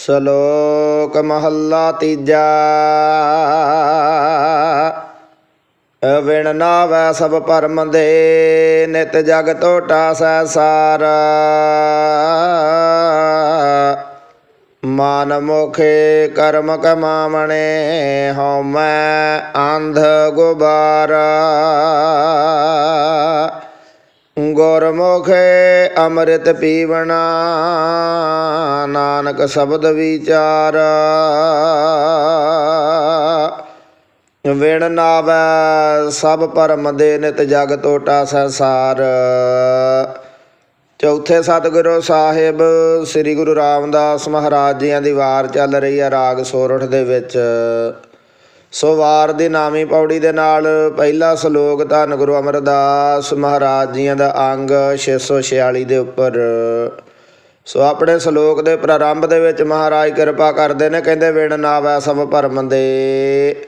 ਸ਼ਲੋਕ ਮਹੱਲਾ ਤੀਜਾ। ਵਿਣ ਨਾ ਵੈ ਸਭ ਪਰਮ ਦੇ, ਨਿਤ ਜਗ ਟੋਟਾ ਸੈ ਸਾਰ ਮਨ ਮੁਖੇ ਕਰਮ ਕਮਾਵਣੇ, ਹਉਮੈ ਅੰਧ ਗੁਬਾਰਾ। ਗੁਰਮੁਖੇ ਅੰਮ੍ਰਿਤ ਪੀਵਣਾ, ਨਾਨਕ ਸ਼ਬਦ ਵਿਚਾਰ। ਵਿਣ ਨਾਵੈ ਸਭ ਪਰਮ ਦੇ ਨਿਤ ਜਗ ਟੋਟਾ ਸੰਸਾਰ। ਚੌਥੇ ਸਤਿਗੁਰੂ ਸਾਹਿਬ, ਸ੍ਰੀ ਗੁਰੂ ਰਾਮਦਾਸ ਮਹਾਰਾਜ ਜੀਆਂ ਦੀ ਵਾਰ ਚੱਲ ਰਹੀ ਹੈ ਰਾਗ ਸੋਰਠ ਦੇ ਵਿੱਚ। ਸੋ ਵਾਰ ਦੀ ਨਾਮੀ ਪੌੜੀ ਦੇ ਨਾਲ ਪਹਿਲਾ ਸ਼ਲੋਕ ਧੰਨ ਗੁਰੂ ਅਮਰਦਾਸ ਮਹਾਰਾਜ ਜੀਆਂ ਦਾ ਅੰਗ 646 ਦੇ ਉੱਪਰ। ਸੋ ਆਪਣੇ ਸ਼ਲੋਕ ਦੇ ਪ੍ਰਾਰੰਭ ਦੇ ਵਿੱਚ ਮਹਾਰਾਜ ਕਿਰਪਾ ਕਰਦੇ ਨੇ, ਕਹਿੰਦੇ, ਵਿਣ ਨਾਵੈ ਸਭ ਭਰਮ ਦੇ।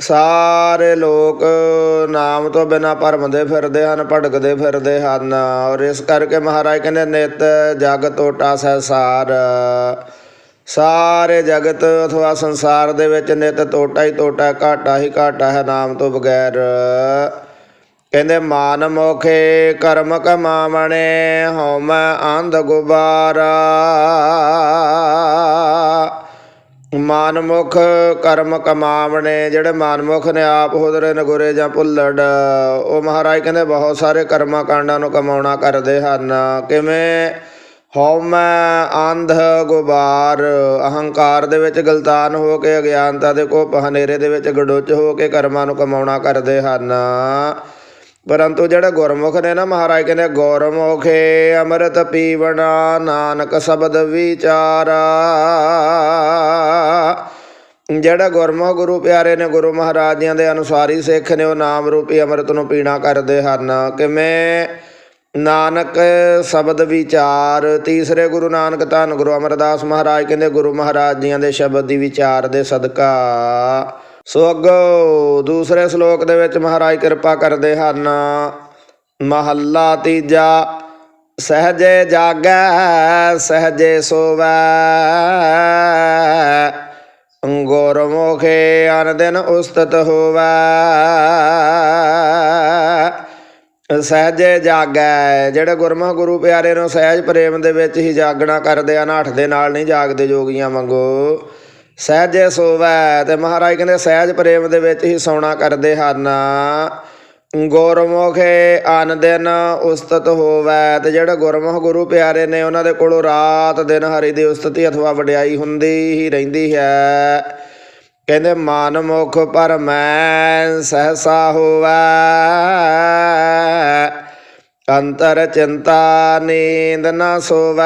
ਸਾਰੇ ਲੋਕ ਨਾਮ ਤੋਂ ਬਿਨਾ ਭਰਮਦੇ ਫਿਰਦੇ ਹਨ ਭਟਕਦੇ ਫਿਰਦੇ ਹਨ। ਔਰ ਇਸ ਕਰਕੇ ਮਹਾਰਾਜ ਕਹਿੰਦੇ, ਨਿਤ ਜਗ ਟੋਟਾ ਸਹਿਸਾਰ। ਸਾਰੇ ਜਗਤ ਅਥਵਾ ਸੰਸਾਰ ਦੇ ਵਿੱਚ ਨਿਤ ਟੋਟਾ ਹੀ ਟੋਟਾ ਘਾਟਾ ਹੀ ਘਾਟਾ ਹੈ ਨਾਮ ਤੋਂ ਬਗੈਰ। ਕਹਿੰਦੇ, ਮਾਨ ਮੋਖੇ ਕਰਮ ਕਮਾਵਣੇ, ਹਉਮੈ ਅੰਧ ਗੁਬਾਰਾ। ਮਾਨਮੁਖ ਕਰਮ ਕਮਾਵਣੇ, ਜਿਹੜੇ ਮਾਨਮੁਖ ਨੇ ਆਪ ਹੁਦਰੇ ਨਗੁਰੇ ਜਾਂ ਭੁੱਲੜ, ਉਹ ਮਹਾਰਾਜ ਕਹਿੰਦੇ, ਬਹੁਤ ਸਾਰੇ ਕਰਮਾਂ ਕਾਂਡਾਂ ਨੂੰ ਕਮਾਉਣਾ ਕਰਦੇ ਹਨ। ਕਿਵੇਂ? ਹਉਮੈ ਅੰਧ ਗੁਬਾਰ, ਅਹੰਕਾਰ ਦੇ ਵਿੱਚ ਗਲਤਾਨ ਹੋ ਕੇ, ਅਗਿਆਨਤਾ ਦੇ ਕੋਪ ਹਨੇਰੇ ਦੇ ਵਿੱਚ ਗਡੁੱਚ ਹੋ ਕੇ ਕਰਮਾਂ ਨੂੰ ਕਮਾਉਣਾ ਕਰਦੇ ਹਨ। ਪਰੰਤੂ ਜਿਹੜੇ ਗੁਰਮੁਖ ਨੇ ਨਾ ਮਹਾਰਾਜ ਕਹਿੰਦੇ, ਗੁਰਮੁਖੇ ਅੰਮ੍ਰਿਤ ਪੀਵਣਾ ਨਾਨਕ ਸ਼ਬਦ ਵਿਚਾਰਾ। ਜਿਹੜਾ ਗੁਰਮੁਖ ਗੁਰੂ ਪਿਆਰੇ ਨੇ, ਗੁਰੂ ਮਹਾਰਾਜ ਜੀਆਂ ਦੇ ਅਨੁਸਾਰੀ ਸਿੱਖ ਨੇ, ਉਹ ਨਾਮ ਰੂਪੀ ਅੰਮ੍ਰਿਤ ਨੂੰ ਪੀਣਾ ਕਰਦੇ ਹਨ। ਕਿਵੇਂ? ਨਾਨਕ ਸ਼ਬਦ ਵਿਚਾਰ, ਤੀਸਰੇ ਗੁਰੂ ਨਾਨਕ ਧੰਨ ਗੁਰੂ ਅਮਰਦਾਸ ਮਹਾਰਾਜ ਕਹਿੰਦੇ, ਗੁਰੂ ਮਹਾਰਾਜ ਜੀਆਂ ਦੇ ਸ਼ਬਦ ਦੀ ਵਿਚਾਰ ਦੇ ਸਦਕਾ। ਸੋ ਅੱਗੋਂ ਦੂਸਰੇ ਸ਼ਲੋਕ ਦੇ ਵਿੱਚ ਮਹਾਰਾਜ ਕਿਰਪਾ ਕਰਦੇ ਹਨ। ਮਹੱਲਾ ਤੀਜਾ, ਸਹਜੇ ਜਾਗੈ, ਸਹਜੇ ਸੋਵੈ। ਗੁਰਮੁਖੇ ਅਨ ਦਿਨ ਉਸਤਤ ਹੋਵੈ। ਸਹਿਜੇ ਜਾਗੈ, ਜਿਹੜੇ ਗੁਰਮੁਖ ਗੁਰੂ ਪਿਆਰੇ ਨੂੰ ਸਹਿਜ ਪ੍ਰੇਮ ਦੇ ਵਿੱਚ ਹੀ ਜਾਗਣਾ ਕਰਦੇ ਆ, ਨਾਠ ਦੇ ਨਾਲ ਨਹੀਂ ਜਾਗਦੇ ਜੋਗੀਆਂ ਵਾਂਗੂ। ਸਹਿਜੇ ਸੋਵੈ ਤੇ ਮਹਾਰਾਜ ਕਹਿੰਦੇ ਸਹਿਜ ਪ੍ਰੇਮ ਦੇ ਵਿੱਚ ਹੀ ਸੌਣਾ ਕਰਦੇ ਹਨ। ਗੁਰਮੁਖੇ ਅਨ ਦਿਨ ਉਸਤਤ ਹੋਵੈ ਤੇ ਜਿਹੜੇ ਗੁਰਮੁਖ ਗੁਰੂ ਪਿਆਰੇ ਨੇ ਉਹਨਾਂ ਦੇ ਕੋਲੋਂ ਰਾਤ ਦਿਨ ਹਰੀ ਦੀ ਉਸਤਤੀ ਅਥਵਾ ਵਡਿਆਈ ਹੁੰਦੀ ਹੀ ਰਹਿੰਦੀ ਹੈ। ਕਹਿੰਦੇ, ਮਨ ਮੁਖ ਪਰ ਮੈਂ ਸਹਸਾ ਹੋਵੈ। ਅੰਤਰ ਚਿੰਤਾ ਨੀਂਦ ਨਾ ਸੋਵੈ।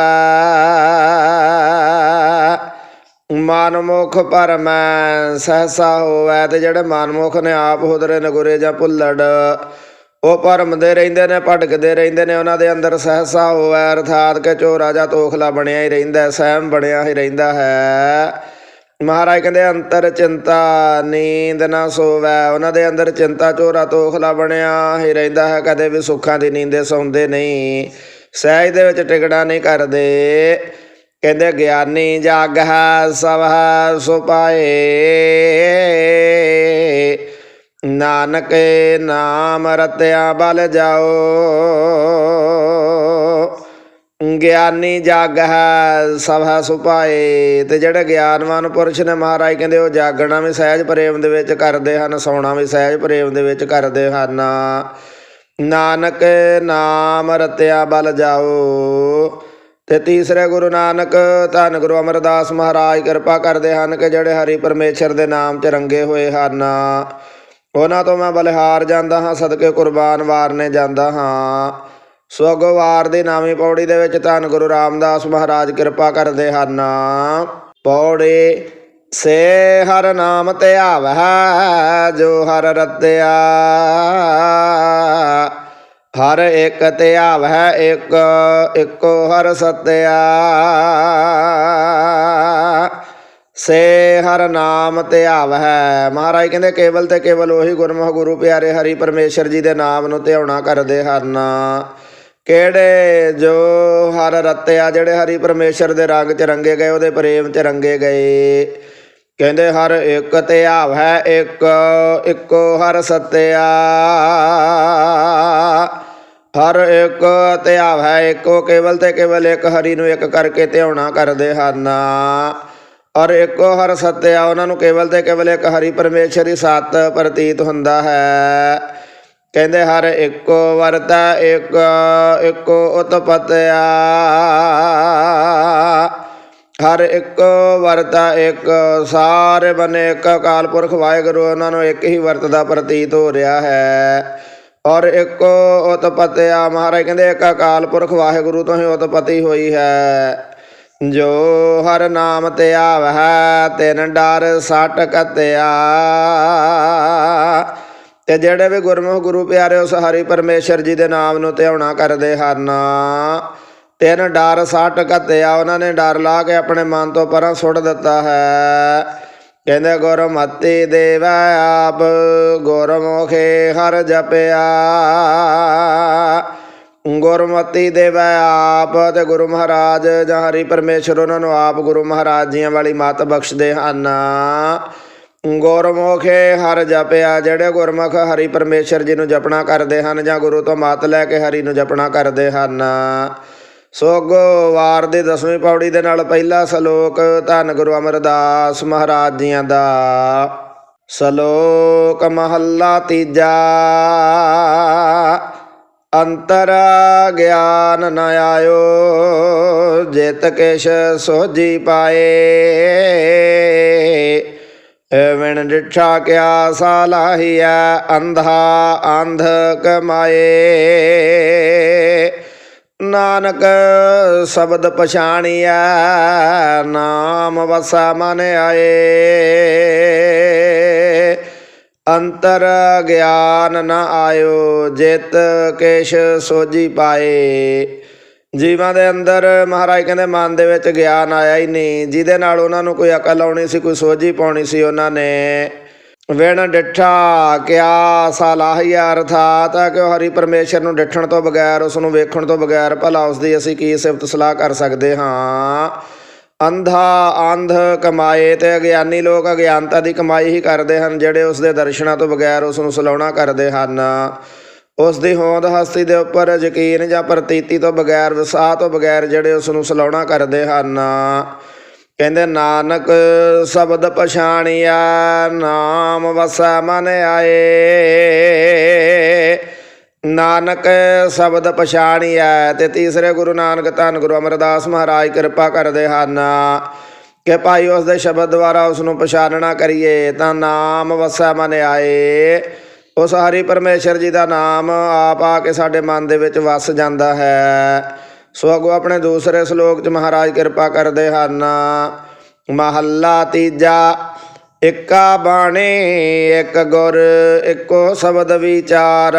ਮਨਮੁਖ ਪਰ ਮੈਂ ਸਹਸਾ ਹੋਵੈ ਤੇ ਜਿਹੜੇ ਮਨ ਮਨਮੁਖ ਨੇ ਆਪ ਹੁਦਰੇ ਨਗੁਰੇ ਜਾਂ ਭੁੱਲੜ, ਉਹ ਭਰਮਦੇ ਰਹਿੰਦੇ ਨੇ, ਭਟਕਦੇ ਰਹਿੰਦੇ ਨੇ, ਉਹਨਾਂ ਦੇ ਅੰਦਰ ਸਹਸਾ ਹੋਵੈ। ਅਰਥਾਤ ਕਿ ਚੋਰਾ ਜਾਂ ਤੋਖਲਾ ਬਣਿਆ ਹੀ ਰਹਿੰਦਾ ਸਹਿਮ ਬਣਿਆ ਹੀ ਰਹਿੰਦਾ ਹੈ। ਮਹਾਰਾਜ ਕਹਿੰਦੇ, ਅੰਤਰ ਚਿੰਤਾ, ਨੀਂਦ ਨਾ ਸੋਵੈ। ਉਹਨਾਂ ਦੇ ਅੰਦਰ ਚਿੰਤਾ ਝੋਰਾ ਤੋਖਲਾ ਬਣਿਆ। ਹੀ ਰਹਿੰਦਾ ਹੈ, ਕਦੇ ਵੀ ਸੁੱਖਾਂ ਦੀ ਨੀਂਦੇ ਸੌਂਦੇ ਨਹੀਂ। ਸਹਿਜ ਦੇ ਵਿੱਚ ਟਿਕੜਾ ਨਹੀਂ ਕਰਦੇ। ਕਹਿੰਦੇ, ਗਿਆਨੀ ਜਾਗ ਹੈ, ਸਭ ਸੁਪਾਏ ਨਾਨਕ ਨਾਮ ਰਤਿਆ, ਬਲ ਜਾਓ। ਗਿਆਨੀ ਜਗ ਹੈ ਸਭ ਹੈ ਸੁਪਾਏ ਤੇ ਜਿਹੜੇ ਗਿਆਨਵਾਨ ਪੁਰਸ਼ ਨੇ ਮਹਾਰਾਜ ਕਹਿੰਦੇ ਉਹ ਜਾਗਣਾ ਵੀ ਸਹਿਜ ਪ੍ਰੇਮ ਦੇ ਵਿੱਚ ਕਰਦੇ ਹਨ, ਸੌਣਾ ਵੀ ਸਹਿਜ ਪ੍ਰੇਮ ਦੇ ਵਿੱਚ ਕਰਦੇ ਹਨ। ਨਾਨਕ ਨਾਮ ਰਤਿਆ ਬਲ ਜਾਓ, ਤੇ ਤੀਸਰੇ ਗੁਰੂ ਨਾਨਕ ਧੰਨ ਗੁਰੂ ਅਮਰਦਾਸ ਮਹਾਰਾਜ ਕਿਰਪਾ ਕਰਦੇ ਹਨ ਕਿ ਜਿਹੜੇ ਹਰੀ ਪਰਮੇਸ਼ਰ ਦੇ ਨਾਮ 'ਚ ਰੰਗੇ ਹੋਏ ਹਨ। ਉਹਨਾਂ ਤੋਂ ਮੈਂ ਬਲਿਹਾਰ ਜਾਂਦਾ ਹਾਂ, ਸਦਕੇ ਕੁਰਬਾਨ ਵਾਰਨੇ ਜਾਂਦਾ ਹਾਂ। ਸੋ ਅੱਗੋਂ ਵਾਰ ਦੀ ਨਾਮੀ ਪੌੜੀ ਦੇ ਵਿੱਚ ਧੰਨ ਗੁਰੂ ਰਾਮਦਾਸ ਮਹਾਰਾਜ ਕਿਰਪਾ ਕਰਦੇ ਹਨ। ਪੌੜੀ ਸੇ ਹਰ ਨਾਮ ਧਿਆਵਹਿ ਜੋ ਹਰ ਰਤਿਆ। ਹਰ ਇੱਕ ਧਿਆਵਹਿ ਇੱਕ, ਇੱਕੋ ਹਰ ਸਤਿਆ। ਸੇ ਹਰ ਨਾਮ ਧਿਆਵਹਿ ਮਹਾਰਾਜ ਕਹਿੰਦੇ, ਕੇਵਲ ਤੇ ਕੇਵਲ ਉਹੀ ਗੁਰਮੁਖ ਗੁਰੂ ਪਿਆਰੇ ਹਰੀ ਪਰਮੇਸ਼ਰ ਜੀ ਦੇ ਨਾਮ ਨੂੰ ਧਿਆਉਣਾ ਕਰਦੇ ਹਨ। ਕਿਹੜੇ ਜੋ ਹਰ ਰਤਿਆ ਜਿਹੜੇ ਹਰੀ ਪਰਮੇਸ਼ਰ ਦੇ ਰੰਗ ਚ ਰੰਗੇ ਗਏ, ਉਹਦੇ ਪ੍ਰੇਮ ਚ ਰੰਗੇ ਗਏ। ਕਹਿੰਦੇ, ਹਰ ਇੱਕ ਤੇ ਆਵ ਹੈ ਇੱਕ, ਇੱਕੋ ਹਰ ਸਤਿਆ। ਹਰ ਇੱਕ ਧਿਆਵ ਹੈ ਇੱਕੋ, ਕੇਵਲ ਤੇ ਕੇਵਲ ਇੱਕ ਹਰੀ ਨੂੰ ਇੱਕ ਕਰਕੇ ਧਿਆਉਣਾ ਕਰਦੇ ਹਨ। ਔਰ ਇੱਕੋ ਹਰ ਸਤਿਆ, ਉਹਨਾਂ ਨੂੰ ਕੇਵਲ ਤੇ ਕੇਵਲ ਇੱਕ ਹਰੀ ਪਰਮੇਸ਼ਰ ਹੀ ਸਤ ਪ੍ਰਤੀਤ ਹੁੰਦਾ ਹੈ। ਕਹਿੰਦੇ ਹਰ ਇੱਕੋ ਵਰਤਾ, ਇੱਕ, ਇੱਕੋ ਉਤਪਤਿਆ। ਹਰ ਇੱਕ ਵਰਤਾ, ਇੱਕ ਸਾਰੇ ਬਨੇ, ਇੱਕ ਅਕਾਲ ਪੁਰਖ ਵਾਹਿਗੁਰੂ, ਉਹਨਾਂ ਨੂੰ ਇੱਕ ਹੀ ਵਰਤ ਦਾ ਪ੍ਰਤੀਤ ਹੋ ਰਿਹਾ ਹੈ। ਔਰ ਇੱਕ ਉਤਪਤਿਆ, ਮਹਾਰਾਜ ਕਹਿੰਦੇ ਇੱਕ ਅਕਾਲ ਪੁਰਖ ਵਾਹਿਗੁਰੂ ਤੋਂ ਹੀ ਉਤਪਤੀ ਹੋਈ ਹੈ। ਜੋ ਹਰ ਨਾਮ ਤੇ ਆਵ ਹੈ ਤਿਨ ਡਰ ਸਟ ਕਤਿਆ। ਤੇ ਜਿਹੜੇ ਵੀ ਗੁਰਮੁਖ ਗੁਰੂ ਪਿਆਰੇ ਉਸ ਹਰੀ ਪਰਮੇਸ਼ਰ ਜੀ ਦੇ ਨਾਮ ਨੂੰ ਧਿਆਉਣਾ ਕਰਦੇ ਹਨ, ਤਿੰਨ ਡਰ ਸੱਟ ਘੱਤਿਆ, ਉਹਨਾਂ ਨੇ ਡਰ ਲਾ ਕੇ ਆਪਣੇ ਮਨ ਤੋਂ ਪਰਾਂ ਸੁੱਟ ਦਿੱਤਾ ਹੈ। ਕਹਿੰਦੇ, ਗੁਰਮਤਿ ਦੇਵ ਆਪ, ਗੁਰਮੁਖੇ ਹਰ ਜਪਿਆ। ਗੁਰਮਤੀ ਦੇਵ ਆਪ ਤੇ ਗੁਰੂ ਮਹਾਰਾਜ ਜਾਂ ਹਰੀ ਪਰਮੇਸ਼ਰ, ਉਹਨਾਂ ਨੂੰ ਆਪ ਗੁਰੂ ਮਹਾਰਾਜ ਜੀਆਂ ਵਾਲੀ ਮਤ ਬਖਸ਼ਦੇ ਹਨ। ਗੁਰਮੁਖੇ ਹਰ ਜਪਿਆ, ਜਿਹੜੇ ਗੁਰਮੁਖ ਹਰੀ ਪਰਮੇਸ਼ਰ ਜੀ ਨੂੰ ਜਪਣਾ ਕਰਦੇ ਹਨ ਜਾਂ ਗੁਰੂ ਤੋਂ ਮਾਤ ਲੈ ਕੇ ਹਰੀ ਨੂੰ ਜਪਣਾ ਕਰਦੇ ਹਨ। ਸੋਗੋ ਵਾਰ ਦੇ 10ਵੀਂ ਪੌੜੀ ਦੇ ਨਾਲ ਪਹਿਲਾ ਸ਼ਲੋਕ, ਧੰਨ ਗੁਰੂ ਅਮਰਦਾਸ ਮਹਾਰਾਜ ਜੀਆਂ ਦਾ। ਸ਼ਲੋਕ ਮਹੱਲਾ ਤੀਜਾ, ਅੰਤਰ ਗਿਆਨ ਨ ਆਇਓ, ਜਿਤ ਕਿਛ ਸੋਜੀ ਪਾਏ। ਐਵਣ ਡਿਠਾ ਕਿਆ ਸਾਲਾਹੀਆ ਅੰਧਾ ਅੰਧ ਕਮਾਏ ਨਾਨਕ ਸ਼ਬਦ ਪਛਾਣਿਆ ਨਾਮ ਵਸਾ ਮਨ ਆਏ ਅੰਤਰ ਗਿਆਨ ਨ ਆਇਓ ਜਿਤ ਕੇਸ਼ ਸੋਜੀ ਪਾਏ ਜੀਵਾਂ ਦੇ ਅੰਦਰ ਮਹਾਰਾਜ ਕਹਿੰਦੇ ਮਨ ਦੇ ਵਿੱਚ ਗਿਆਨ ਆਇਆ ਹੀ ਨਹੀਂ। ਜਿਹਦੇ ਨਾਲ ਉਹਨਾਂ ਨੂੰ ਕੋਈ ਅਕਲ ਆਉਣੀ ਸੀ, ਕੋਈ ਸੋਝੀ ਪਾਉਣੀ ਸੀ, ਉਹਨਾਂ ਨੇ ਵਿਣ ਡਿੱਠਾ ਕਿਆ ਸਲਾਹੀਆ ਅਰਥਾਤ ਹੈ ਕਿ ਉਹ ਹਰੀ ਪਰਮੇਸ਼ਰ ਨੂੰ ਡਿੱਠਣ ਤੋਂ ਬਗੈਰ ਉਸ ਨੂੰ ਵੇਖਣ ਤੋਂ ਬਗੈਰ, ਭਲਾ ਉਸ ਦੀ ਅਸੀਂ ਕੀ ਸਿਫਤ ਸਲਾਹ ਕਰ ਸਕਦੇ ਹਾਂ? ਅੰਧਾ ਅੰਧ ਕਮਾਏ ਤੇ ਅਗਿਆਨੀ ਲੋਕ ਅਗਿਆਨਤਾ ਦੀ ਕਮਾਈ ਹੀ ਕਰਦੇ ਹਨ, ਜਿਹੜੇ ਉਸ ਦੇ ਦਰਸ਼ਨਾਂ ਤੋਂ ਬਗੈਰ ਉਸ ਨੂੰ ਸਲਾਉਣਾ ਕਰਦੇ ਹਨ। ਉਸ ਦੀ ਹੋਂਦ ਹਸਤੀ ਦੇ ਉੱਪਰ ਯਕੀਨ ਜਾਂ ਪ੍ਰਤੀਤੀ ਤੋਂ ਬਗੈਰ, ਵਿਸਾਹ ਤੋਂ ਬਗੈਰ ਜਿਹੜੇ ਉਸ ਨੂੰ ਸਲਾਉਣਾ ਕਰਦੇ ਹਨ। ਕਹਿੰਦੇ, ਨਾਨਕ ਸ਼ਬਦ ਪਛਾਣਿਆ, ਨਾਮ ਵਸਾ ਮਨ ਆਏ। ਨਾਨਕ ਸ਼ਬਦ ਪਛਾਣਿਆ ਤੇ ਤੀਸਰੇ ਗੁਰੂ ਨਾਨਕ ਧੰਨ ਗੁਰੂ ਅਮਰਦਾਸ ਮਹਾਰਾਜ ਕਿਰਪਾ ਕਰਦੇ ਹਨ ਕਿ ਭਾਈ ਉਸ ਦੇ ਸ਼ਬਦ ਦੁਆਰਾ ਉਸ ਨੂੰ ਪਛਾਣਨਾ ਕਰੀਏ, ਤਾਂ ਨਾਮ ਵਸਾ ਮਨ ਆਏ। ਉਸ ਹਰੀ ਪਰਮੇਸ਼ਰ ਜੀ ਦਾ ਨਾਮ ਆਪ ਆ ਕੇ ਸਾਡੇ ਮਨ ਦੇ ਵਿੱਚ ਵਸ ਜਾਂਦਾ ਹੈ। ਸੋ ਅਗੋ ਆਪਣੇ ਦੂਸਰੇ ਸ਼ਲੋਕ 'ਚ ਮਹਾਰਾਜ ਕਿਰਪਾ ਕਰਦੇ ਹਨ। ਮਹੱਲਾ ਤੀਜਾ, ਇੱਕਾ ਬਾਣੀ, ਇੱਕ ਗੁਰ, ਇੱਕੋ ਸ਼ਬਦ ਵਿਚਾਰ।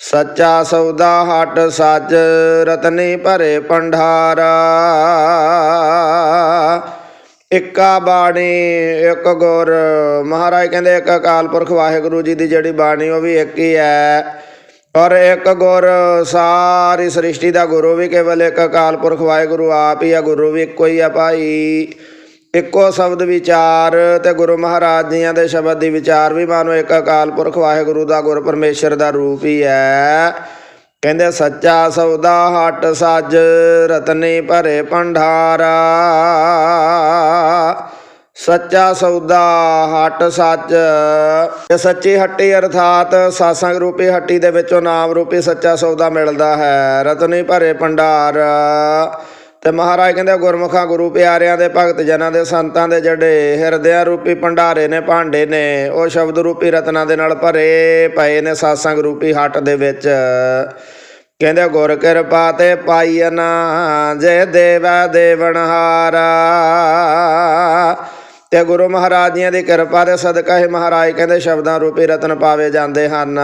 ਸੱਚਾ ਸੌਦਾ ਹਟ ਸੱਚ, ਰਤਨੀ ਭਰੇ ਭੰਡਾਰਾ। ਇੱਕਾ ਬਾਣੀ, ਇੱਕ ਗੁਰ। ਮਹਾਰਾਜ ਕਹਿੰਦੇ, ਇੱਕ ਅਕਾਲ ਪੁਰਖ ਵਾਹਿਗੁਰੂ ਜੀ ਦੀ ਜਿਹੜੀ ਬਾਣੀ, ਉਹ ਵੀ ਇੱਕ ਹੀ ਹੈ। ਔਰ ਇੱਕ ਗੁਰ, ਸਾਰੀ ਸ੍ਰਿਸ਼ਟੀ ਦਾ ਗੁਰੂ ਵੀ ਕੇਵਲ ਇੱਕ ਅਕਾਲ ਪੁਰਖ ਵਾਹਿਗੁਰੂ, ਆਪ ਹੀ ਆ ਗੁਰੂ ਵੀ ਇੱਕੋ ਹੀ ਆ ਭਾਈ। ਇੱਕੋ ਸ਼ਬਦ ਵਿਚਾਰ ਤੇ ਗੁਰੂ ਮਹਾਰਾਜ ਜੀਆਂ ਦੇ ਸ਼ਬਦ ਦੀ ਵਿਚਾਰ ਵੀ ਮਾਨੋ ਇੱਕ ਅਕਾਲ ਪੁਰਖ ਵਾਹਿਗੁਰੂ ਦਾ ਗੁਰ ਪਰਮੇਸ਼ਰ ਦਾ ਰੂਪ ਹੀ ਹੈ। ਕਹਿੰਦੇ, ਸੱਚਾ ਸੌਦਾ ਹਟ ਸੱਜ, ਰਤਨੀ ਭਰੇ ਭੰਡਾਰਾ। ਸੱਚਾ ਸੌਦਾ, ਹਟ ਸੱਚ। ਤੇ ਸੱਚੀ ਹੱਟੀ ਅਰਥਾਤ ਸਾਸੰਗ ਰੂਪੀ ਹੱਟੀ ਦੇ ਵਿੱਚੋਂ ਨਾਮ ਰੂਪੀ ਸੱਚਾ ਸੌਦਾ ਮਿਲਦਾ ਹੈ, ਰਤਨੀ ਭਰੇ ਭੰਡਾਰ। ਤੇ ਮਹਾਰਾਜ ਕਹਿੰਦੇ, ਗੁਰਮੁਖਾਂ, ਗੁਰੂ ਪਿਆਰਿਆਂ ਦੇ ਭਗਤ ਜਨਾਂ ਦੇ ਸੰਤਾਂ ਦੇ ਜਿਹੜੇ ਹਿਰਦਿਆਂ ਰੂਪੀ ਭੰਡਾਰੇ ਨੇ ਭਾਂਡੇ ਨੇ, ਉਹ ਸ਼ਬਦ ਰੂਪੀ ਰਤਨਾਂ ਦੇ ਨਾਲ ਭਰੇ ਪਏ ਨੇ ਸਾਸੰਗ ਰੂਪੀ ਹੱਟ ਦੇ ਵਿੱਚ। ਕਹਿੰਦੇ ਗੁਰ ਕਿਰਪਾ ਤੇ ਪਾਈਨਾ ਜੇ ਦੇਵਾ ਦੇਵਨਹਾਰਾ ਤੇ ਗੁਰੂ ਮਹਾਰਾਜ ਜੀਆਂ ਦੀ ਕਿਰਪਾ ਦੇ ਸਦਕਾ ਹੀ ਮਹਾਰਾਜ ਕਹਿੰਦੇ, ਸ਼ਬਦਾਂ ਰੂਪੀ ਰਤਨ ਪਾਵੇ ਜਾਂਦੇ ਹਨ।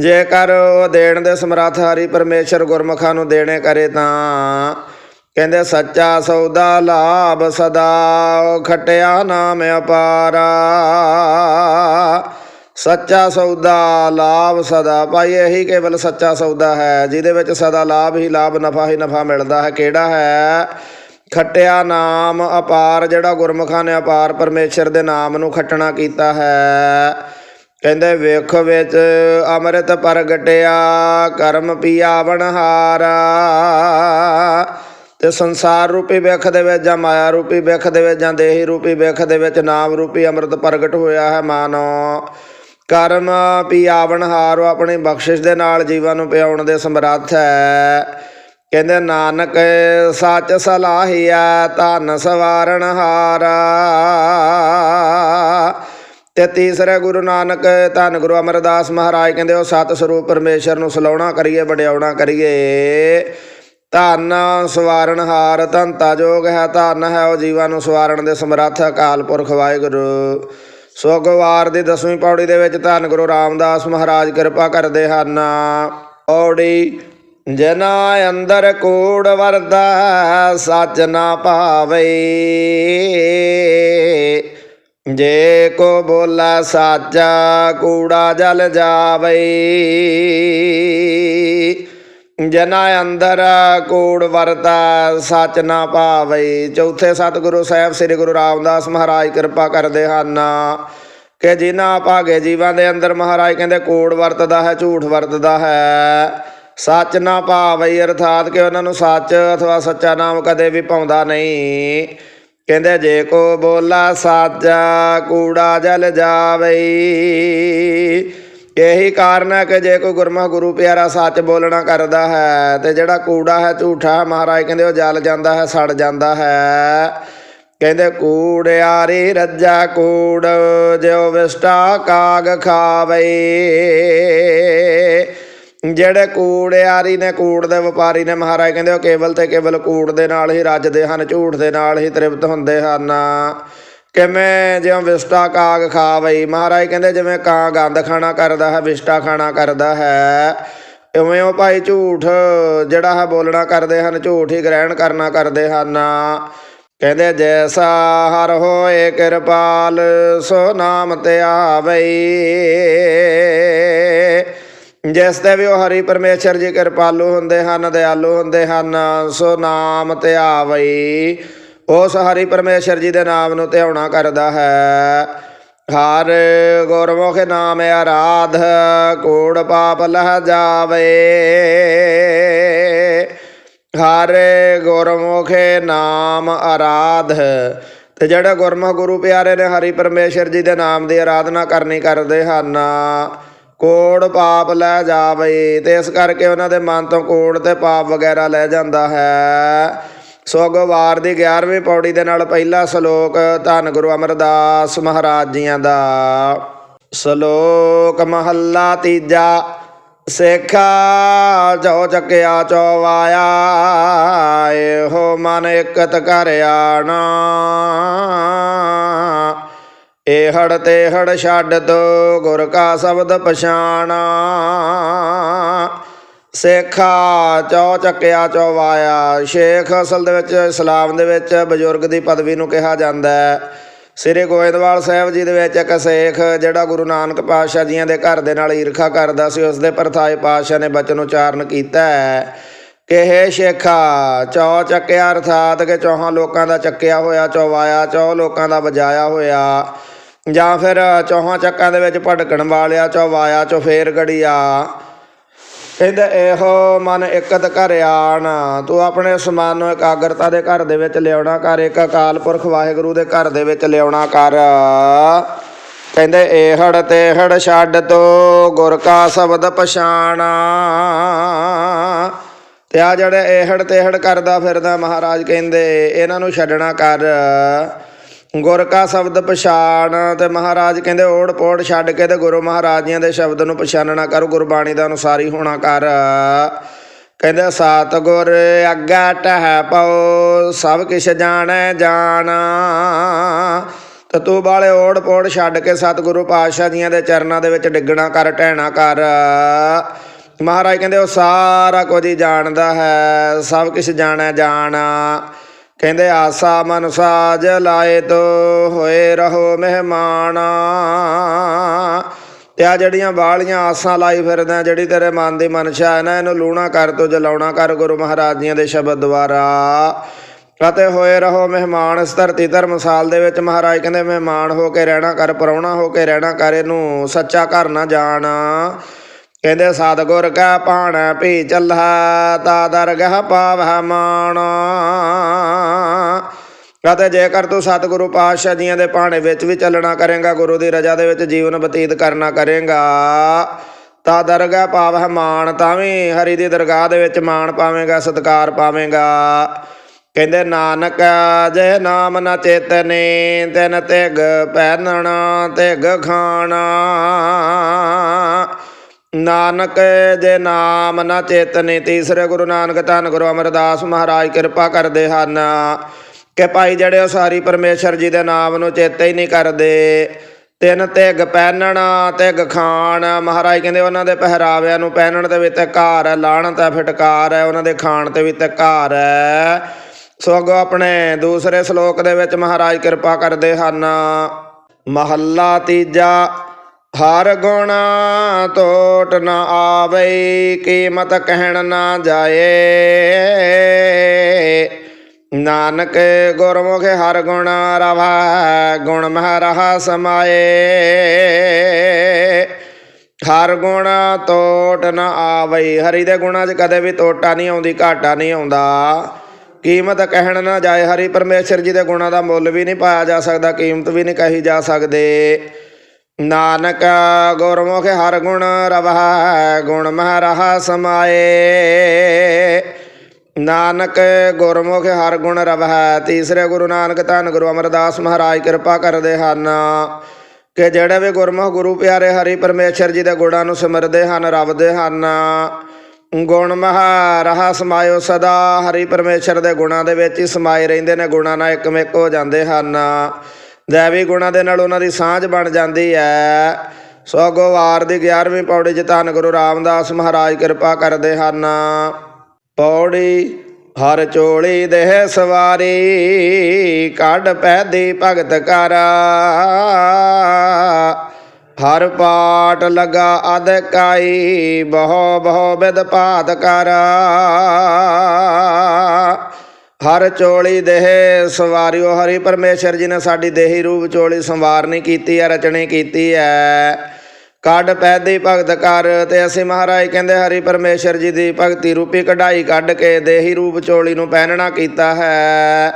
ਜੇਕਰ ਉਹ ਦੇਣ ਦੇ ਸਮਰੱਥ ਹਰੀ ਪਰਮੇਸ਼ਰ ਗੁਰਮੁਖਾਂ ਨੂੰ ਦੇਣੇ ਕਰੇ ਤਾਂ, ਕਹਿੰਦੇ ਸੱਚਾ ਸੌਦਾ ਲਾਭ ਸਦਾ ਖਟਿਆ ਨਾਮ ਅਪਾਰਾ। ਸੱਚਾ ਸੌਦਾ ਲਾਭ ਸਦਾ। ਭਾਈ, ਇਹੀ ਕੇਵਲ ਸੱਚਾ ਸੌਦਾ ਹੈ, ਜਿਹਦੇ ਵਿੱਚ ਸਦਾ ਲਾਭ ਹੀ ਲਾਭ, ਨਫਾ ਹੀ ਨਫਾ ਮਿਲਦਾ ਹੈ। ਕਿਹੜਾ ਹੈ? ਖੱਟਿਆ ਨਾਮ ਅਪਾਰ, ਜਿਹੜਾ ਗੁਰਮੁਖਾਂ ਨੇ ਅਪਾਰ ਪਰਮੇਸ਼ਰ ਦੇ ਨਾਮ ਨੂੰ ਖੱਟਣਾ ਕੀਤਾ ਹੈ। ਕਹਿੰਦੇ, ਵੇਖ ਵਿੱਚ ਅੰਮ੍ਰਿਤ ਪ੍ਰਗਟਿਆ, ਕਰਮ ਪੀਆਵਣ ਹਾਰਾ। ਤੇ ਸੰਸਾਰ ਰੂਪੀ ਵਿਖ ਦੇ ਵਿੱਚ ਜਾਂ ਮਾਇਆ ਰੂਪੀ ਵਿਖ ਦੇ ਵਿੱਚ ਜਾਂ ਦੇਹੀ ਰੂਪੀ ਵਿਖ ਦੇ ਵਿੱਚ ਨਾਮ ਰੂਪੀ ਅੰਮ੍ਰਿਤ ਪ੍ਰਗਟ ਹੋਇਆ ਹੈ, ਮਾਨੋ। ਕਰਮ ਪੀਆਵਣ ਹਾਰੋ ਆਪਣੀ ਬਖਸ਼ਿਸ਼ ਦੇ ਨਾਲ ਜੀਵਾਂ ਨੂੰ ਪਿਆਉਣ ਦੇ ਸਮਰੱਥ ਹੈ। ਕਹਿੰਦੇ, ਨਾਨਕ, ਸੱਚ ਸਲਾਹੀਆ ਧਨ ਸਵਾਰਨ ਹਾਰਾ। ਤੇ ਤੀਸਰੇ ਗੁਰੂ ਨਾਨਕ, ਧੰਨ ਗੁਰੂ ਅਮਰਦਾਸ ਮਹਾਰਾਜ ਕਹਿੰਦੇ, ਉਹ ਸਤ ਸਰੂਪ ਪਰਮੇਸ਼ਰ ਨੂੰ ਸਲਾਉਣਾ ਕਰੀਏ, ਵਡਿਆਉਣਾ ਕਰੀਏ। ਧੰਨ ਸਵਾਰਨ ਹਾਰ ਧੰਤਾ ਜੋਗ ਹੈ, ਧਨ ਹੈ ਉਹ ਜੀਵਾਂ ਨੂੰ ਸਵਾਰਨ ਦੇ ਸਮਰੱਥ ਅਕਾਲ ਪੁਰਖ ਵਾਹਿਗੁਰੂ। ਸੋਗਵਾਰ ਦੀ ਦਸਵੀਂ ਪੌੜੀ ਦੇ ਵਿੱਚ ਧੰਨ ਗੁਰੂ ਰਾਮਦਾਸ ਮਹਾਰਾਜ ਕਿਰਪਾ ਕਰਦੇ ਹਨ। ਪੌੜੀ ਜਨਾ ਅੰਦਰ ਕੂੜ ਵਰਦਾ, ਸੱਚ ਨਾ ਪਾਵੇ। ਜੇ ਕੋ ਬੋਲਾ, ਸਾਚਾ ਕੂੜਾ ਜਲ ਜਾਵੇ। ਜਨਾ ਅੰਦਰ ਕੂੜ ਵਰਤਾ, ਸੱਚ ਨਾ ਪਾਵੇ ਚੌਥੇ ਸਤਿਗੁਰੂ ਸਾਹਿਬ ਸ੍ਰੀ ਗੁਰੂ ਰਾਮਦਾਸ ਮਹਾਰਾਜ ਕਿਰਪਾ ਕਰਦੇ ਹਨ ਕਿ ਜਿਨ੍ਹਾਂ ਭਾਗੇ ਜੀਵਾਂ ਦੇ ਅੰਦਰ ਮਹਾਰਾਜ ਕਹਿੰਦੇ ਕੂੜ ਵਰਤਦਾ ਹੈ, ਝੂਠ ਵਰਤਦਾ ਹੈ। ਸੱਚ ਨਾ ਭਾਵੇ ਅਰਥਾਤ ਕਿ ਉਹਨਾਂ ਨੂੰ ਸੱਚ ਅਥਵਾ ਸੱਚਾ ਨਾਮ ਕਦੇ ਵੀ ਪਾਉਂਦਾ ਨਹੀਂ। ਕਹਿੰਦੇ ਜੇ ਕੋ ਬੋਲਾ ਸਾਚਾ ਕੂੜਾ ਜਲ ਜਾਵੇ ਇਹੀ ਕਾਰਨ ਹੈ ਕਿ ਜੇ ਕੋਈ ਗੁਰਮਾ ਗੁਰੂ ਪਿਆਰਾ ਸੱਚ ਬੋਲਣਾ ਕਰਦਾ ਹੈ ਤੇ ਜਿਹੜਾ ਕੂੜਾ ਹੈ ਝੂਠਾ ਹੈ, ਮਹਾਰਾਜ ਕਹਿੰਦੇ ਉਹ ਜਲ ਜਾਂਦਾ ਹੈ ਸੜ ਜਾਂਦਾ ਹੈ। ਕਹਿੰਦੇ ਕੂੜਿਆਰੀ ਰੱਜਾ ਕੂੜ ਜਿਉ ਵਿਸਟਾ ਕਾਗ ਖਾਵੇ। ਜਿਹੜੇ ਕੂੜਿਆਰੀ ਨੇ ਕੂੜ ਦੇ ਵਪਾਰੀ ਨੇ ਮਹਾਰਾਜ ਕਹਿੰਦੇ ਉਹ ਕੇਵਲ ਤੇ ਕੇਵਲ ਕੂੜ ਦੇ ਨਾਲ ਹੀ ਰੱਜਦੇ ਹਨ ਝੂਠ ਦੇ ਨਾਲ ਹੀ ਤ੍ਰਿਪਤ ਹੁੰਦੇ ਹਨ। ਕਿਵੇਂ ਜਿਉਂ ਵਿਸਟਾ ਕਾਗ ਖਾਵਈ ਮਹਾਰਾਜ ਕਹਿੰਦੇ, ਜਿਵੇਂ ਕਾਂ ਗੰਦ ਖਾਣਾ ਕਰਦਾ ਹੈ, ਵਿਸਟਾ ਖਾਣਾ ਕਰਦਾ ਹੈ। ਇਵੇਂ ਉਹ ਭਾਈ ਝੂਠ, ਜਿਹੜਾ ਹੈ ਬੋਲਣਾ ਕਰਦੇ ਹਨ, ਝੂਠ ਹੀ ਗ੍ਰਹਿਣ ਕਰਨਾ ਕਰਦੇ ਹਨ। ਕਹਿੰਦੇ, ਜੈਸਾ ਹਰ ਹੋਏ ਕਿਰਪਾਲ, ਸੋ ਨਾਮ ਤੇ ਆਵਈ। ਜਿਸ ਤੇ ਵੀ ਉਹ ਹਰੀ ਪਰਮੇਸ਼ਰ ਜੀ ਕਿਰਪਾਲੂ ਹੁੰਦੇ ਹਨ, ਦਿਆਲੂ ਹੁੰਦੇ ਹਨ, ਸੋ ਨਾਮ ਤੇ ਆਵਈ। ਉਸ ਹਰੀ ਪਰਮੇਸ਼ਰ ਜੀ ਦੇ ਨਾਮ ਨੂੰ ਧਿਆਉਣਾ ਕਰਦਾ ਹੈ। ਹਰ ਗੁਰਮੁਖ ਨਾਮ ਆਰਾਧ, ਕੋੜ ਪਾਪ ਲਹ ਜਾਵੇ। ਹਰ ਗੁਰਮੁਖ ਨਾਮ ਆਰਾਧ। ਤੇ ਜਿਹੜੇ ਗੁਰਮੁਖ ਗੁਰੂ ਪਿਆਰੇ ਨੇ ਹਰੀ ਪਰਮੇਸ਼ਰ ਜੀ ਦੇ ਨਾਮ ਦੀ ਆਰਾਧਨਾ ਕਰਨੀ ਕਰਦੇ ਹਨ, ਕੋੜ ਪਾਪ ਲੈ ਜਾਵੇ। ਤੇ ਇਸ ਕਰਕੇ ਉਹਨਾਂ ਦੇ ਮਨ ਤੋਂ ਕੋੜ ਤੇ ਪਾਪ ਵਗੈਰਾ ਲੈ ਜਾਂਦਾ ਹੈ। ਸੋਗਵਾਰ ਦੀ 11ਵੀਂ ਪੌੜੀ ਦੇ ਨਾਲ ਪਹਿਲਾ ਸ਼ਲੋਕ ਧੰਨ ਗੁਰੂ ਅਮਰਦਾਸ ਮਹਾਰਾਜ ਜੀਆਂ ਦਾ। ਸ਼ਲੋਕ ਮਹੱਲਾ ਤੀਜਾ, ਸੇਖਾ ਜੋ ਚੱਕਿਆ ਚੋਵਾਇਆ ਇਹੋ ਮਨ ਇਕਤ ਕਰਿਆਣਾ ਏਹੜ ਤੇਹੜ ਛੱਡ ਤੋ ਗੁਰ ਕਾ ਸ਼ਬਦ ਪਛਾਣਾ। ਸੇਖਾ ਚੌ ਚੱਕਿਆ ਚੌਵਾਇਆ ਸ਼ੇਖ ਅਸਲ ਦੇ ਵਿੱਚ, ਇਸਲਾਮ ਦੇ ਵਿੱਚ ਬਜ਼ੁਰਗ ਦੀ ਪਦਵੀ ਨੂੰ ਕਿਹਾ ਜਾਂਦਾ ਹੈ। ਸ੍ਰੀ ਗੋਇੰਦਵਾਲ ਸਾਹਿਬ ਜੀ ਦੇ ਵਿੱਚ ਇੱਕ ਸੇਖ ਜਿਹੜਾ ਗੁਰੂ ਨਾਨਕ ਪਾਤਸ਼ਾਹ ਜੀਆਂ ਦੇ ਘਰ ਦੇ ਨਾਲ ਈਰਖਾ ਕਰਦਾ ਸੀ ਉਸ ਦੇ ਪਰਥਾਏ ਪਾਤਸ਼ਾਹ ਨੇ ਬਚਨ ਉਚਾਰਨ ਕੀਤਾ ਹੈ ਕਿ, ਹੇ ਸ਼ੇਖਾ, ਚੌ ਚੱਕਿਆ ਅਰਥਾਤ ਕਿ ਚੌਹਾਂ ਲੋਕਾਂ ਦਾ ਚੱਕਿਆ ਹੋਇਆ ਚੌਵਾਇਆ ਚੌ ਲੋਕਾਂ ਦਾ ਵਜਾਇਆ ਹੋਇਆ। ਜਾਂ ਫਿਰ ਚੌਹਾਂ ਚੱਕਾਂ ਦੇ ਵਿੱਚ ਭਟਕਣ ਵਾਲਿਆ ਚੌਵਾਇਆ ਚੌ ਫੇਰ ਗੜੀਆ। ਕਹਿੰਦਾ ਇਹੋ ਮਨ ਇਕਤ ਕਰ ਆਣ ਤੂੰ ਆਪਣੇ ਸਮਾਨ ਨੂੰ ਇਕਾਗਰਤਾ ਦੇ ਘਰ ਦੇ ਵਿੱਚ ਲਿਆਉਣਾ ਕਰ, ਇੱਕ ਅਕਾਲ ਪੁਰਖ ਵਾਹਿਗੁਰੂ ਦੇ ਘਰ ਦੇ ਵਿੱਚ ਲਿਆਉਣਾ ਕਰ। ਕਹਿੰਦੇ, ਏਹੜ ਤੇਹੜ ਛੱਡ ਤੋ, ਗੁਰ ਕਾ ਸ਼ਬਦ ਪਛਾਣਾ। ਤੇ ਆ ਜਿਹੜੇ ਏਹੜ ਤੇਹੜ ਕਰਦਾ ਫਿਰਦਾ ਮਹਾਰਾਜ ਕਹਿੰਦੇ, ਇਹਨਾਂ ਨੂੰ ਛੱਡਣਾ ਕਰ। ਗੁਰ ਕਾ ਸ਼ਬਦ ਪਛਾਣ, ਤੇ ਮਹਾਰਾਜ ਕਹਿੰਦੇ ਓੜ ਪੋੜ ਛੱਡ ਕੇ ਤੇ ਗੁਰੂ ਮਹਾਰਾਜ ਜੀਆਂ ਦੇ ਸ਼ਬਦ ਨੂੰ ਪਛਾਨਣਾ ਕਰ, ਗੁਰਬਾਣੀ ਦਾ ਅਨੁਸਾਰੀ ਹੋਣਾ ਕਰ। ਕਹਿੰਦੇ ਸਾਤ ਗੁਰ ਅੱਗਾ ਟਹਿ ਪਉ, ਸਭ ਕਿਛ ਜਾਣੈ ਜਾਣਾ। ਤੇ ਤੂੰ ਬਾਲੇ ਓੜ ਪੋੜ ਛੱਡ ਕੇ ਸਤਿਗੁਰੂ ਪਾਤਸ਼ਾਹ ਜੀਆਂ ਦੇ ਚਰਨਾਂ ਦੇ ਵਿੱਚ ਡਿੱਗਣਾ ਕਰ, ਟਹਿਣਾ ਕਰ। ਮਹਾਰਾਜ ਕਹਿੰਦੇ ਉਹ ਸਾਰਾ ਕੁਝ ਹੀ ਜਾਣਦਾ ਹੈ, ਸਭ ਕੁਝ ਜਾਣੈ ਜਾਣਾ। ਕਹਿੰਦੇ ਆਸਾ ਮਨ ਸਾਜ ਲਾਏ ਤੋ ਹੋਏ ਰਹੋ ਮਹਿਮਾਨਾ। ਤੇ ਆ ਜਿਹੜੀਆਂ ਵਾਲੀਆਂ ਆਸਾਂ ਲਾਈ ਫਿਰਦਾ, ਜਿਹੜੀ ਤੇਰੇ ਮਨ ਦੀ ਮਨਸ਼ਾ ਹੈ ਨਾ, ਇਹਨੂੰ ਲੂਣਾ ਕਰ ਤੋ, ਜਲਾਉਣਾ ਕਰ ਗੁਰੂ ਮਹਾਰਾਜ ਜੀਆਂ ਦੇ ਸ਼ਬਦ ਦੁਆਰਾ। ਅਤੇ ਹੋਏ ਰਹੋ ਮਹਿਮਾਨ, ਇਸ ਧਰਤੀ ਧਰਮਸਾਲ ਦੇ ਵਿੱਚ ਮਹਾਰਾਜ ਕਹਿੰਦੇ, ਮਹਿਮਾਨ ਹੋ ਕੇ ਰਹਿਣਾ ਕਰ ਪਰਉਣਾ ਹੋ ਕੇ ਰਹਿਣਾ ਕਰ, ਇਹਨੂੰ ਸੱਚਾ ਘਰ ਨਾ ਜਾਣ। ਕਹਿੰਦੇ ਸਤਿਗੁਰ ਕਾ ਭਾਣ ਭੀ ਚੱਲਹਾ, ਤਾ ਦਰਗਹ ਪਾਵਹ ਮਾਣ। ਅਤੇ ਜੇਕਰ ਤੂੰ ਸਤਿਗੁਰੂ ਪਾਤਸ਼ਾਹ ਜੀਆਂ ਦੇ ਭਾਣੇ ਵਿੱਚ ਵੀ ਚੱਲਣਾ ਕਰੇਗਾ, ਗੁਰੂ ਦੀ ਰਜ਼ਾ ਦੇ ਵਿੱਚ ਜੀਵਨ ਬਤੀਤ ਕਰਨਾ ਕਰੇਗਾ, ਤਾਂ ਦਰਗਾਹ ਪਾਵਹ ਮਾਣ, ਤਾਂ ਵੀ ਹਰੀ ਦੀ ਦਰਗਾਹ ਦੇ ਵਿੱਚ ਮਾਣ ਪਾਵੇਂਗਾ, ਸਤਿਕਾਰ ਪਾਵੇਂਗਾ। ਕਹਿੰਦੇ ਨਾਨਕ ਜੇ ਨਾਮ ਨਾ ਚੇਤਨੇ, ਤਿਨ ਤਿਗ ਪਹਿਨਣਾ, ਤਿਗ ਖਾਣਾ। ਨਾਨਕ ਜੇ ਨਾਮ ਨਾ ਚੇਤਨੇ ਤੀਸਰੇ ਗੁਰੂ ਨਾਨਕ ਧੰਨ ਗੁਰੂ ਅਮਰਦਾਸ ਮਹਾਰਾਜ ਕਿਰਪਾ ਕਰਦੇ ਹਨ। ਕਿ ਭਾਈ ਜਿਹੜੇ ਉਹ ਸਾਰੀ ਪਰਮੇਸ਼ਰ ਜੀ ਦੇ ਨਾਮ ਨੂੰ ਚੇਤੇ ਹੀ ਨਹੀਂ ਕਰਦੇ। ਤਿੰਨ ਤਿਗ ਪਹਿਨਣ, ਤਿਗ ਖਾਣ। ਮਹਾਰਾਜ ਕਹਿੰਦੇ ਉਹਨਾਂ ਦੇ ਪਹਿਰਾਵਿਆਂ ਨੂੰ ਪਹਿਨਣ ਦੇ ਵਿੱਚ ਘਾਰ ਹੈ, ਲਾਹਣਤ ਤਾਂ ਫਟਕਾਰ ਹੈ। ਉਹਨਾਂ ਦੇ ਖਾਣ ਤੇ ਵੀ ਧਿਕਾਰ ਹੈ। ਸੋ ਅੱਗੋਂ ਆਪਣੇ ਦੂਸਰੇ ਸ਼ਲੋਕ ਦੇ ਵਿੱਚ ਮਹਾਰਾਜ ਕਿਰਪਾ ਕਰਦੇ ਹਨ। ਮਹੱਲਾ ਤੀਜਾ ਹਰ ਗੁਣ ਤੋਟ ਨ ਆਵੇ ਕੀਮਤ ਕਹਿਣ ਨਾ ਜਾਏ। ਨਾਨਕ ਗੁਰਮੁਖ ਹਰ ਗੁਣ ਰਵਾ, ਗੁਣ ਮਹਿ ਰਹਾ ਸਮਾਏ। ਹਰ ਗੁਣ ਟੋਟ ਨ ਆਵੇ ਹਰੀ ਦੇ ਗੁਣਾਂ 'ਚ ਕਦੇ ਵੀ ਟੋਟਾ ਨਹੀਂ ਆਉਂਦੀ, ਘਾਟਾ ਨਹੀਂ ਆਉਂਦਾ। ਕੀਮਤ ਕਹਿਣ ਨਾ ਜਾਏ, ਹਰੀ ਪਰਮੇਸ਼ਰ ਜੀ ਦੇ ਗੁਣਾਂ ਦਾ ਮੁੱਲ ਵੀ ਨਹੀਂ ਪਾਇਆ ਜਾ ਸਕਦਾ, ਕੀਮਤ ਵੀ ਨਹੀਂ ਕਹੀ ਜਾ ਸਕਦੇ। ਨਾਨਕ ਗੁਰਮੁਖ ਹਰ ਗੁਣ ਰਵਾ ਗੁਣ ਮਹਿ ਰਹਾ ਸਮਾਏ। ਨਾਨਕ ਗੁਰਮੁਖ ਹਰ ਗੁਣ ਰਵਹਿ, ਤੀਸਰੇ ਗੁਰੂ ਨਾਨਕ ਧੰਨ ਗੁਰੂ ਅਮਰਦਾਸ ਮਹਾਰਾਜ ਕਿਰਪਾ ਕਰਦੇ ਹਨ। ਕਿ ਜਿਹੜੇ ਵੀ ਗੁਰਮੁਖ ਗੁਰੂ ਪਿਆਰੇ ਹਰੀ ਪਰਮੇਸ਼ਰ ਜੀ ਦੇ ਗੁਣਾਂ ਨੂੰ ਸਿਮਰਦੇ ਹਨ, ਰਵਦੇ ਹਨ। ਗੁਣ ਮਹਾ ਰਹਾ ਸਮਾਇਓ ਸਦਾ, ਹਰੀ ਪਰਮੇਸ਼ਰ ਦੇ ਗੁਣਾਂ ਦੇ ਵਿੱਚ ਹੀ ਸਮਾਏ ਰਹਿੰਦੇ ਨੇ, ਗੁਣਾਂ ਨਾਲ ਇੱਕਮਿਕ ਹੋ ਜਾਂਦੇ ਹਨ। ਦੇਵੀ ਗੁਣਾਂ ਦੇ ਨਾਲ ਉਹਨਾਂ ਦੀ ਸਾਂਝ ਬਣ ਜਾਂਦੀ ਹੈ। ਸੋ ਗੋਵਾਰ ਵਾਰ ਦੀ 11ਵੀਂ ਪੌੜੀ 'ਚ ਧੰਨ ਗੁਰੂ ਰਾਮਦਾਸ ਮਹਾਰਾਜ ਕਿਰਪਾ ਕਰਦੇ ਹਨ। ਪੌੜੀ ਹਰ ਚੋਲੀ ਦੇਹ ਸਵਾਰੀ ਕੱਢ ਪੈਦੀ, ਭਗਤ ਕਰ। ਹਰ ਪਾਟ ਲਗਾ ਅਦਕਾਈ ਬਹੁ ਬਹੁ ਬਿਦ ਭਾਤ ਕਰ। ਹਰ ਚੋਲੀ ਦੇਹ ਸਵਾਰਿਓ, ਹਰੀ ਪਰਮੇਸ਼ਰ ਜੀ ਨੇ ਸਾਡੀ ਦੇਹੀ ਰੂਪ ਚੋਲੀ ਸੰਵਾਰਨੀ ਕੀਤੀ ਹੈ, ਰਚਣੀ ਕੀਤੀ ਹੈ। ਕੱਢ ਪੈਦੀ ਭਗਤ ਕਰ ਤੇ ਅਸੀਂ ਮਹਾਰਾਜ ਕਹਿੰਦੇ ਹਰੀ ਪਰਮੇਸ਼ਰ ਜੀ ਦੀ ਭਗਤੀ ਰੂਪੀ ਕਢਾਈ ਕੱਢ ਕੇ ਦੇਹੀ ਰੂਪ ਚੋਲੀ ਨੂੰ ਪਹਿਨਣਾ ਕੀਤਾ ਹੈ।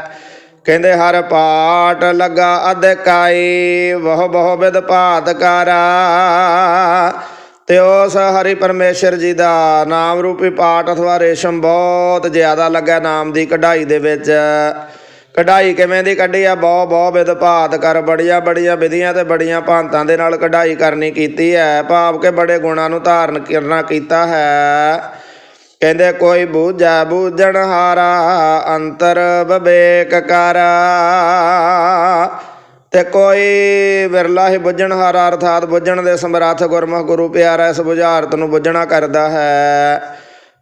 ਕਹਿੰਦੇ ਹਰ ਪਾਠ ਲੱਗਾ ਅਧਕਾਈ, ਬਹੁ ਬਹੁ ਵਿਦ ਭਾਤ ਕਰਾ। ਤੇ ਉਸ ਹਰੀ ਪਰਮੇਸ਼ਰ ਜੀ ਦਾ ਨਾਮ ਰੂਪੀ ਪਾਠ ਅਥਵਾ ਰੇਸ਼ਮ ਬਹੁਤ ਜ਼ਿਆਦਾ ਲੱਗਾ ਨਾਮ ਦੀ ਕਢਾਈ ਦੇ ਵਿੱਚ। ਕਢਾਈ ਕਿਵੇਂ ਦੀ ਕੱਢੀ ਆ? ਬਹੁ ਬਹੁ ਵਿਦ ਭਾਤ ਕਰ, ਬੜੀਆਂ ਬੜੀਆਂ ਵਿਧੀਆਂ ਤੇ ਬੜੀਆਂ ਭਾਂਤਾਂ ਦੇ ਨਾਲ ਕਢਾਈ ਕਰਨੀ ਕੀਤੀ ਹੈ। ਭਾਵ ਕੇ ਬੜੇ ਗੁਣਾਂ ਨੂੰ ਧਾਰਨ ਕਰਨਾ ਕੀਤਾ ਹੈ। ਕਹਿੰਦੇ, ਕੋਈ ਬੂਝਾ ਬੂਝਣ ਹਾਰਾ ਅੰਤਰ ਵਿਵੇਕ ਕਰ। ਤੇ ਕੋਈ ਵਿਰਲਾ ਹੀ ਬੁੱਝਣ ਹਾਰਾ ਅਰਥਾਤ ਬੁੱਝਣ ਦੇ ਸਮਰੱਥ ਗੁਰਮੁਖ ਗੁਰੂ ਪਿਆਰਾ ਇਸ ਬੁਝਾਰਤ ਨੂੰ ਬੁੱਝਣਾ ਕਰਦਾ ਹੈ।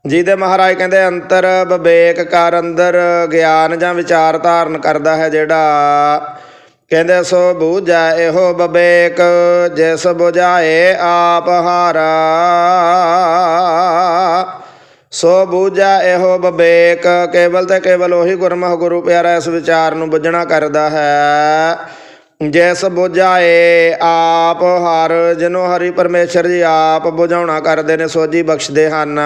ਜਿਹਦੇ ਮਹਾਰਾਜ ਕਹਿੰਦੇ, ਅੰਤਰ ਵਿਵੇਕ ਕਰ ਅੰਦਰ ਗਿਆਨ ਜਾਂ ਵਿਚਾਰ ਧਾਰਨ ਕਰਦਾ ਹੈ ਜਿਹੜਾ। ਕਹਿੰਦੇ, ਸੋ ਬੂਝਾ ਇਹੋ ਵਿਵੇਕ ਜਿਸ ਬੁਝਾਏ ਆਪ ਹਾਰਾ। ਸੋ ਬੂਝਾ ਇਹੋ ਵਿਵੇਕ ਕੇਵਲ ਤੇ ਕੇਵਲ ਉਹੀ ਗੁਰਮੁਖ ਗੁਰੂ ਪਿਆਰਾ ਇਸ ਵਿਚਾਰ ਨੂੰ ਬੁੱਝਣਾ ਕਰਦਾ ਹੈ। ਜਿਸ ਬੁਝਾਏ ਆਪ ਹਰ ਜਿਹਨੂੰ ਹਰੀ ਪਰਮੇਸ਼ਰ ਜੀ ਆਪ ਬੁਝਾਉਣਾ ਕਰਦੇ ਨੇ ਸੋਝੀ ਬਖਸ਼ਦੇ ਹਨ।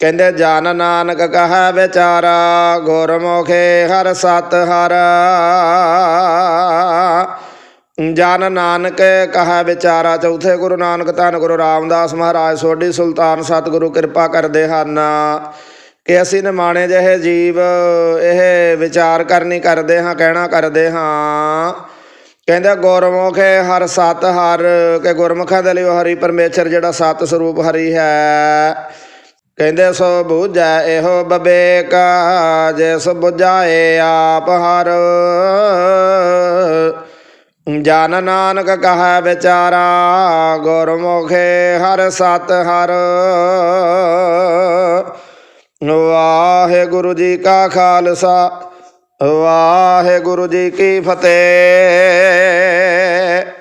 ਕਹਿੰਦੇ, ਜਨ ਨਾਨਕ ਕਹੈ ਵਿਚਾਰਾ, ਗੁਰਮੁਖੇ ਹਰ ਸਤ ਹਰ। ਜਨ ਨਾਨਕ ਕਹੈ ਵਿਚਾਰਾ, ਚੌਥੇ ਗੁਰੂ ਨਾਨਕ ਧੰਨ ਗੁਰੂ ਰਾਮਦਾਸ ਮਹਾਰਾਜ, ਸੋਢੀ ਸੁਲਤਾਨ ਸਤਿਗੁਰੂ ਕਿਰਪਾ ਕਰਦੇ ਹਨ। ਕਿ ਅਸੀਂ ਨਿਮਾਣੇ ਜਿਹੇ ਜੀਵ, ਇਹ ਵਿਚਾਰ ਕਰਨੀ ਕਰਦੇ ਹਾਂ, ਕਹਿਣਾ ਕਰਦੇ ਹਾਂ। ਕਹਿੰਦੇ, ਗੁਰਮੁਖੇ ਹਰ ਸਤ ਹਰ ਕਿ ਗੁਰਮੁਖਾਂ ਦੇ ਲਈ ਉਹ ਹਰੀ ਪਰਮੇਸ਼ਰ ਜਿਹੜਾ ਸਤ ਸਰੂਪ ਹਰੀ ਹੈ। ਕਹਿੰਦੇ, ਸੋ ਬੂਝੈ ਇਹੋ ਬਬੇਕ, ਜਿਸ ਬੁਝਾਏ ਆਪ ਹਰ। ਜਨ ਨਾਨਕ ਕਹੈ ਵਿਚਾਰਾ, ਗੁਰਮੁਖੇ ਹਰ ਸਤ ਹਰ। ਵਾਹਿਗੁਰੂ ਜੀ ਕਾ ਖਾਲਸਾ। ਵਾਹਿਗੁਰੂ ਜੀ ਕੀ ਫਤਿਹ।